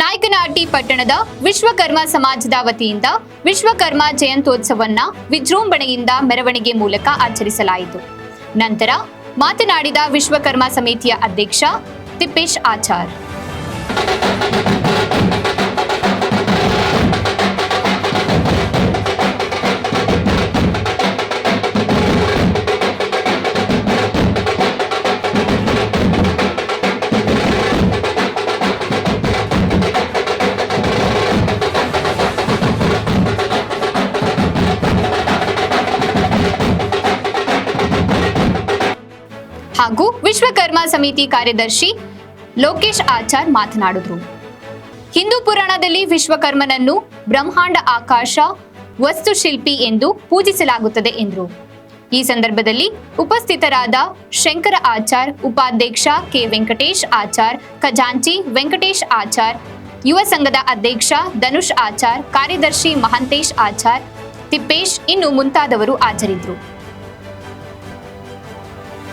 ಕವಟಗಿ ಪಟ್ಟಣದ ವಿಶ್ವಕರ್ಮ ಸಮಾಜದ ವತಿಯಿಂದ ವಿಶ್ವಕರ್ಮ ಜಯಂತ್ಯೋತ್ಸವನ್ನ ವಿಜೃಂಭಣೆಯಿಂದ ಮೆರವಣಿಗೆ ಮೂಲಕ ಆಚರಿಸಲಾಯಿತು. ನಂತರ ಮಾತನಾಡಿದ ವಿಶ್ವಕರ್ಮ ಸಮಿತಿಯ ಅಧ್ಯಕ್ಷ ತಿಪ್ಪೇಶ್ ಆಚಾರ್. ಹಾಗೂ ವಿಶ್ವಕರ್ಮ ಸಮಿತಿ ಕಾರ್ಯದರ್ಶಿ ಲೋಕೇಶ್ ಆಚಾರ್ ಮಾತನಾಡಿದರು. ಹಿಂದೂ ಪುರಾಣದಲ್ಲಿ ವಿಶ್ವಕರ್ಮನನ್ನು ಬ್ರಹ್ಮಾಂಡ ಆಕಾಶ, ವಸ್ತುಶಿಲ್ಪಿ ಎಂದು ಪೂಜಿಸಲಾಗುತ್ತದೆ ಎಂದರು. ಈ ಸಂದರ್ಭದಲ್ಲಿ ಉಪಸ್ಥಿತರಾದ ಶಂಕರ ಆಚಾರ್, ಉಪಾಧ್ಯಕ್ಷ ಕೆ. ವೆಂಕಟೇಶ್ ಆಚಾರ್, ಖಜಾಂಚಿ ವೆಂಕಟೇಶ್ ಆಚಾರ್, ಯುವ ಸಂಘದ ಅಧ್ಯಕ್ಷ ಧನುಷ್ ಆಚಾರ್, ಕಾರ್ಯದರ್ಶಿ ಮಹಂತೇಶ್ ಆಚಾರ್, ತಿಪ್ಪೇಶ್ ಇನ್ನು ಮುಂತಾದವರು ಹಾಜರಿದ್ದರು.